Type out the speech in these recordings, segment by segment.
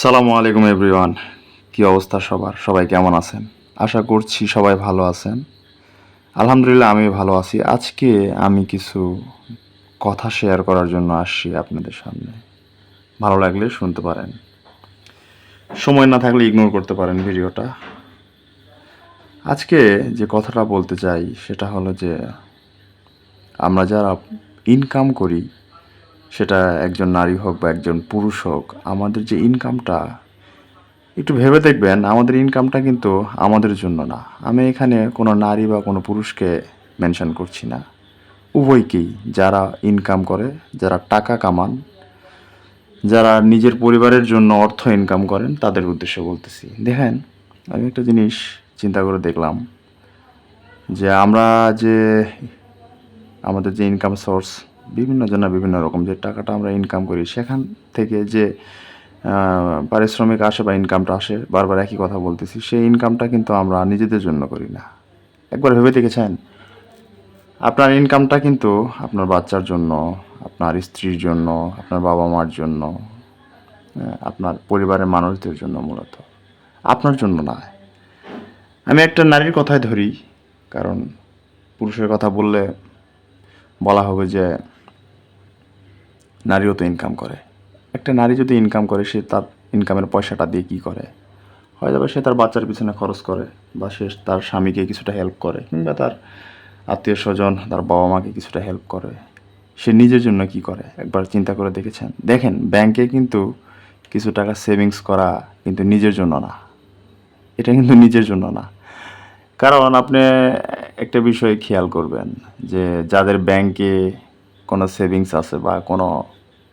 সালামু আলাইকুম, এভরিওয়ান। কি অবস্থা সবার? সবাই কেমন আছেন? আশা করছি সবাই ভালো আছেন। আলহামদুলিল্লাহ, আমি ভালো আছি। আজকে আমি কিছু কথা শেয়ার করার জন্য আসছি আপনাদের সামনে। ভালো লাগলে শুনতে পারেন। সময় না থাকলে ইগনোর করতে পারেন ভিডিওটা। আজকে যে কথাটা বলতে চাই, সেটা হলো যে আমরা যারা ইনকাম করি সেটা একজন নারী হোক বা একজন পুরুষ হোক, আমাদের যে ইনকামটা একটু ভেবে দেখবেন, আমাদের ইনকামটা কিন্তু আমাদের জন্য না। আমি এখানে কোনো নারী বা কোনো পুরুষকে মেনশন করছি না। উভয়কেই যারা ইনকাম করে, যারা টাকা কামান, যারা নিজের পরিবারের জন্য অর্থ ইনকাম করেন, তাদের উদ্দেশ্যে বলতেছি। দেখেন, আমি একটা জিনিস চিন্তা করে দেখলাম, যে আমরা যে, আমাদের যে ইনকাম সোর্স বিভিন্ন জনের বিভিন্ন রকম যে টাকাটা আমরা ইনকাম করি, সেখান থেকে যে পারিশ্রমিক আসে বা ইনকামটা আসে, বারবার একই কথা বলতেছি, সেই ইনকামটা কিন্তু আমরা নিজেদের জন্য করি না। একবার ভেবে দেখেছেন? আপনার ইনকামটা কিন্তু আপনার বাচ্চার জন্য, আপনার স্ত্রীর জন্য, আপনার বাবা মার জন্য আপনার পরিবারের মানুষদের জন্য মূলত। আপনার জন্য না। আমি একটা নারীর কথাই ধরি, কারণ পুরুষের কথা বললে বলা হবে যে নারীও তো ইনকাম করে। একটা নারী যদি ইনকাম করে, সে তার ইনকামের পয়সাটা দিয়ে কী করে? হয়তো সে তার বাচ্চার পিছনে খরচ করে বা সে তার স্বামীকে কিছুটা হেল্প করে কিংবা তার আত্মীয় স্বজন, তার বাবা মাকে কিছুটা হেল্প করে। সে নিজের জন্য কি করে? একবার চিন্তা করে দেখেছেন? দেখেন ব্যাংকে কিন্তু কিছু টাকা সেভিংস করা কিন্তু নিজের জন্য না। এটা কিন্তু নিজের জন্য না। কারণ আপনি একটা বিষয় খেয়াল করবেন যে যাদের ব্যাংকে কোনো সেভিংস আছে বা কোনো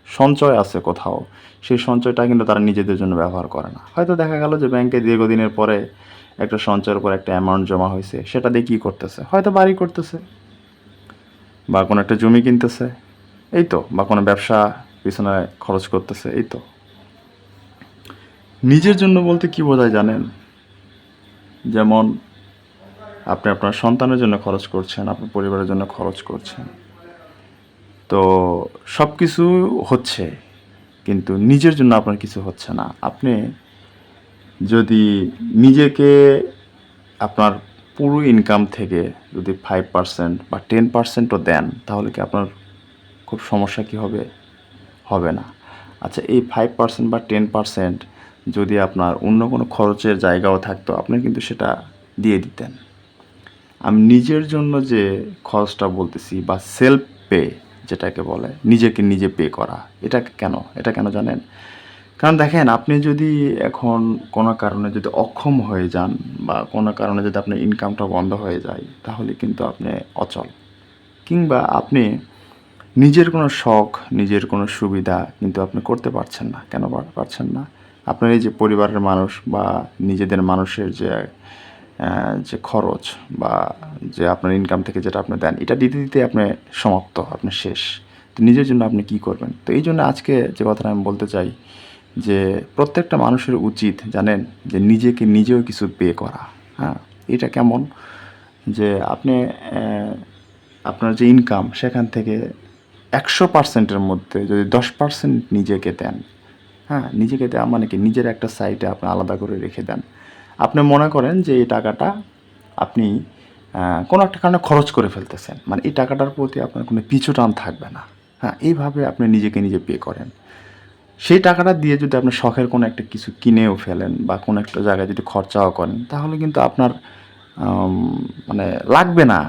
সঞ্চয় আছে কোথাও, সেই সঞ্চয়টা কিন্তু তারা নিজেদের জন্য ব্যবহার করে না। হয়তো দেখা গেল যে ব্যাংকে দীর্ঘদিনের পরে একটা সঞ্চয়ের পর একটা অ্যামাউন্ট জমা হয়েছে, সেটা দিয়ে কী করতেছে? হয়তো বাড়ি করতেছে বা কোনো একটা জমি কিনতেছে, এই তো, বা কোনো ব্যবসা পিছনে খরচ করতেছে, এই তো। নিজের জন্য বলতে কি বোঝায় জানেন? যেমন আপনি আপনার সন্তানের জন্য খরচ করছেন, আপনার পরিবারের জন্য খরচ করছেন তো সব কিছু হচ্ছে, কিন্তু নিজের জন্য আপনার কিছু হচ্ছে না। আপনি যদি নিজেকে আপনার পুরো ইনকাম থেকে যদি ফাইভ পার্সেন্ট বা টেন পার্সেন্টও দেন, তাহলে কি আপনার খুব সমস্যা কি হবে? হবে না। আচ্ছা এই ফাইভ পার্সেন্ট বা টেন পার্সেন্ট যদি আপনার অন্য কোনো খরচের জায়গাও থাকতো, আপনি কিন্তু সেটা দিয়ে দিতেন। আমি নিজের জন্য যে খরচটা বলতেছি বা সেলফ পে যেটাকে বলে নিজেকে নিজে পে করা। এটা কেন? এটা কেন জানেন? কারণ দেখেন, আপনি যদি এখন কোনো কারণে যদি অক্ষম হয়ে যান বা কোনো কারণে যদি আপনার ইনকামটা বন্ধ হয়ে যায়, তাহলে কিন্তু আপনি অচল। কিংবা আপনি নিজের কোনো শখ, নিজের কোনো সুবিধা কিন্তু আপনি করতে পারছেন না। কেন পারছেন না? আপনার এই যে পরিবারের মানুষ বা নিজেদের মানুষের যে যে খরচ বা যে আপনার ইনকাম থেকে যেটা আপনি দেন, এটা দিতে দিতে আপনি সমাপ্ত, আপনি শেষ। তো নিজের জন্য আপনি কি করবেন? তো এই জন্য আজকে যে কথাটা আমি বলতে চাই যে প্রত্যেকটা মানুষের উচিত জানেন যে নিজেকে নিজেও কিছু পে করা। হ্যাঁ এটা কেমন? যে আপনি আপনার যে ইনকাম সেখান থেকে একশো পার্সেন্টের মধ্যে যদি দশ পার্সেন্ট নিজেকে দেন হ্যাঁ নিজেকে দেওয়া মানে কি নিজের একটা সাইডে আপনি আলাদা করে রেখে দেন। আপনি মনে করেন যে এই টাকাটা আপনি কোনো একটা কারণে খরচ করে ফেলতেছেন। মানে এই টাকাটার প্রতি আপনার কোনো পিছু টান থাকবে না। হ্যাঁ এইভাবে আপনি নিজেকে নিজে পে করেন। সেই টাকাটা দিয়ে যদি আপনি শখের কোনো একটা কিছু কিনেও ফেলেন বা কোনো একটা জায়গায় যদি খরচাও করেন, তাহলে কিন্তু আপনার মানে লাগবে না।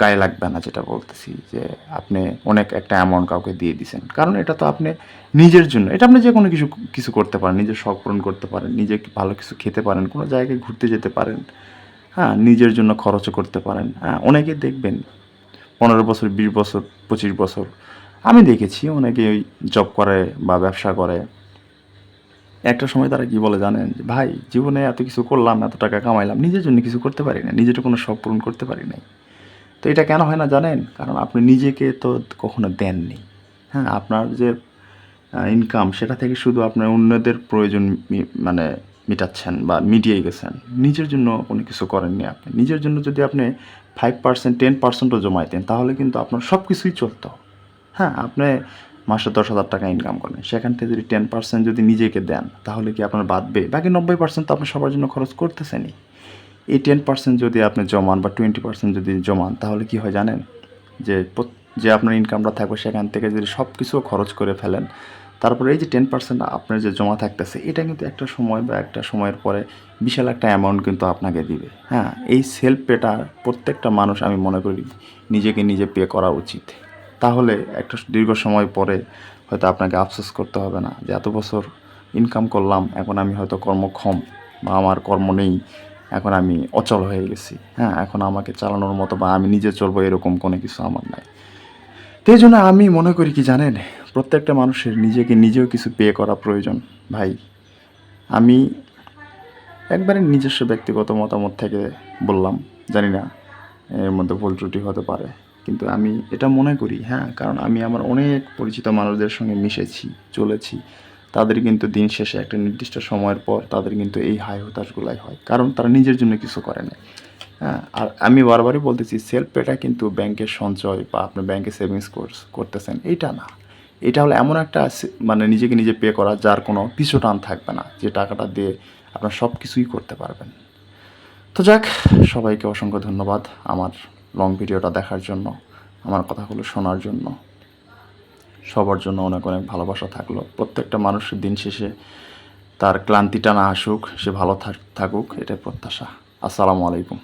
গায়ে লাগবে না যেটা বলতেছি, যে আপনি অনেক একটা অ্যামাউন্ট কাউকে দিয়ে দিছেন। কারণ এটা তো আপনি নিজের জন্য, এটা আপনি যে কোনো কিছু কিছু করতে পারেন, নিজের শখ পূরণ করতে পারেন, নিজে ভালো কিছু খেতে পারেন, কোনো জায়গায় ঘুরতে যেতে পারেন হ্যাঁ নিজের জন্য খরচও করতে পারেন। হ্যাঁ অনেকে দেখবেন পনেরো বছর, বিশ বছর, পঁচিশ বছর, আমি দেখেছি অনেকে ওই জব করে বা ব্যবসা করে। একটা সময় তারা কি বলে জানেন? যে ভাই, জীবনে এত কিছু করলাম, এত টাকা কামাইলাম, নিজের জন্য কিছু করতে পারি না, নিজের কোনো শখ পূরণ করতে পারি নাই। তো এটা কেন হয় না জানেন? কারণ আপনি নিজেকে তো কখনো দেননি। হ্যাঁ আপনার যে ইনকাম সেটা থেকে শুধু আপনার অন্যদের প্রয়োজন মানে মেটাচ্ছেন বা মিটিয়ে গেছেন। নিজের জন্য কোনো কিছু করেননি আপনি। নিজের জন্য যদি আপনি ফাইভ পার্সেন্ট টেন পার্সেন্টও জমাইতেন তাহলে কিন্তু আপনার সব কিছুই চলতো। হ্যাঁ আপনি মাসে দশ হাজার টাকা ইনকাম করেন। সেখান থেকে যদি টেন পার্সেন্ট যদি নিজেকে দেন, তাহলে কি আপনার বাদবে বাকি নব্বই পার্সেন্ট তো আপনি সবার জন্য খরচ করতেছেনই। এই টেন পার্সেন্ট যদি আপনি জমান বা টোয়েন্টি পার্সেন্ট যদি জমান, তাহলে কি হয় জানেন? যে যে আপনার ইনকামটা থাকবে সেখান থেকে যদি সব কিছু খরচ করে ফেলেন, তারপরে এই যে টেন পার্সেন্ট আপনার যে জমা থাকতেছে, এটা কিন্তু একটা সময় বা একটা সময়ের পরে বিশাল একটা অ্যামাউন্ট কিন্তু আপনাকে দিবে। হ্যাঁ এই সেলফ পেটা প্রত্যেকটা মানুষ আমি মনে করি নিজেকে নিজে পে করা উচিত। তাহলে একটা দীর্ঘ সময় পরে হয়তো আপনাকে আফসোস করতে হবে না যে এত বছর ইনকাম করলাম, এখন আমি হয়তো কর্মক্ষম বা আমার কর্ম নেই। এখন আমি অচল হয়ে গেছি হ্যাঁ? এখন আমাকে চালানোর মতো বা আমি নিজে চলবো এরকম কোনো কিছু আমার নাই। এই জন্য আমি মনে করি কি জানেন, প্রত্যেকটা মানুষের নিজেকে নিজেও কিছু পে করা প্রয়োজন, ভাই। আমি একবারে নিজস্ব ব্যক্তিগত মতামত থেকে বললাম, জানি না, এর মধ্যে ভুল ত্রুটি হতে পারে। কিন্তু আমি এটা মনে করি হ্যাঁ? কারণ আমি আমার অনেক পরিচিত মানুষদের সঙ্গে মিশেছি, চলেছি। তাদের কিন্তু দিন শেষে একটা নির্দিষ্ট সময়ের পর তাদের কিন্তু এই হাই হতাশগুলাই হয়। কারণ তারা নিজের জন্য কিছু করে না হ্যাঁ আর আমি বারবারই বলতেছি সেলফ পেটা কিন্তু ব্যাংকের সঞ্চয় বা আপনি ব্যাংকে সেভিংস কোর্স, করতেছেন, এইটা না। এটা হলো এমন একটা মানে নিজেকে নিজে পে করা যার কোনো পিছু টান থাকবে না, যে টাকাটা দিয়ে আপনার সব কিছুই করতে পারবেন। তো যাক, সবাইকে অসংখ্য ধন্যবাদ আমার লং ভিডিওটা দেখার জন্য, আমার কথাগুলো শোনার জন্য। সবার জন্য অনেক অনেক ভালোবাসা থাকল। প্রত্যেকটা মানুষের দিন শেষে তার ক্লান্তিটা না আসুক, সে ভালো থাক- থাকুক, এটাই প্রত্যাশা। আসসালামু আলাইকুম।